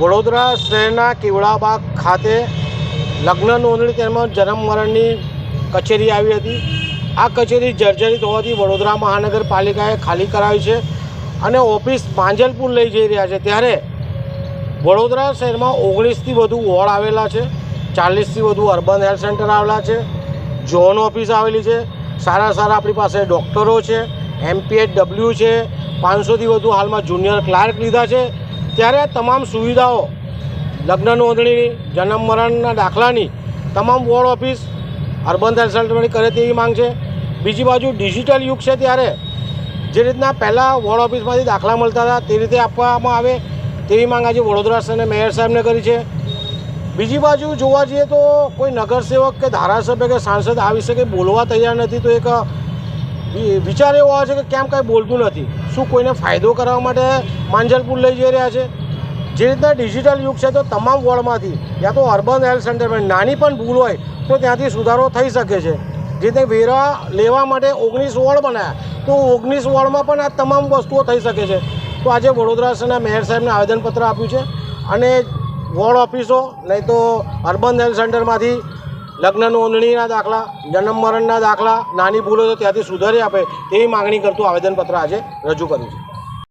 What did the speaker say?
વડોદરા શહેરના કેવડાબાગ ખાતે લગ્ન નોંધણી તેમજ જન્મ કચેરી આવી હતી. આ કચેરી જર્જરિત હોવાથી વડોદરા મહાનગરપાલિકાએ ખાલી કરાવી છે અને ઓફિસ માંજલપુર લઈ જઈ રહ્યા છે. ત્યારે વડોદરા શહેરમાં ઓગણીસથી વધુ વોર્ડ આવેલા છે. ચાલીસથી વધુ અર્બન હેલ્થ સેન્ટર આવેલા છે. ઝોન ઓફિસ આવેલી છે. સારા સારા આપણી પાસે ડૉક્ટરો છે. એમપીએચ ડબલ્યુ છે. પાંચસોથી વધુ હાલમાં જુનિયર ક્લાર્ક લીધા છે. ત્યારે તમામ સુવિધાઓ, લગ્ન નોંધણીની, જન્મ મરણના દાખલાની, તમામ વોર્ડ ઓફિસ, અર્બન હેલ્થ કરે તેવી માંગ છે. બીજી બાજુ ડિજિટલ યુગ છે ત્યારે જે રીતના પહેલાં વોર્ડ ઓફિસમાંથી દાખલા મળતા હતા તે રીતે આપવામાં આવે તેવી માંગ આજે વડોદરા અને મેયર સાહેબને કરી છે. બીજી બાજુ જોવા જઈએ તો કોઈ નગરસેવક કે ધારાસભ્ય કે સાંસદ આવી શકે બોલવા તૈયાર નથી તો એક વિચાર એવો આવે છે કે કેમ કાંઈ બોલતું નથી. શું કોઈને ફાયદો કરાવવા માટે માંજલપુર લઈ જઈ રહ્યા છે? જે રીતના ડિજિટલ યુગ છે તો તમામ વોર્ડમાંથી, યા તો અર્બન હેલ્થ સેન્ટરમાં નાની પણ ભૂલ હોય તો ત્યાંથી સુધારો થઈ શકે છે. જે રીતે વેરા લેવા માટે ઓગણીસ વોર્ડ બનાવ્યા તો ઓગણીસ વોર્ડમાં પણ આ તમામ વસ્તુઓ થઈ શકે છે. તો આજે વડોદરા મેયર સાહેબને આવેદનપત્ર આપ્યું છે અને વોર્ડ ઓફિસો, નહીં તો અર્બન હેલ્થ સેન્ટરમાંથી લગ્ન નોંધણીના દાખલા, જન્મ મરણના દાખલા, નાની ભૂલો તો ત્યાંથી સુધારી આપે તેવી માગણી કરતું આવેદનપત્ર આજે રજૂ કર્યું છે.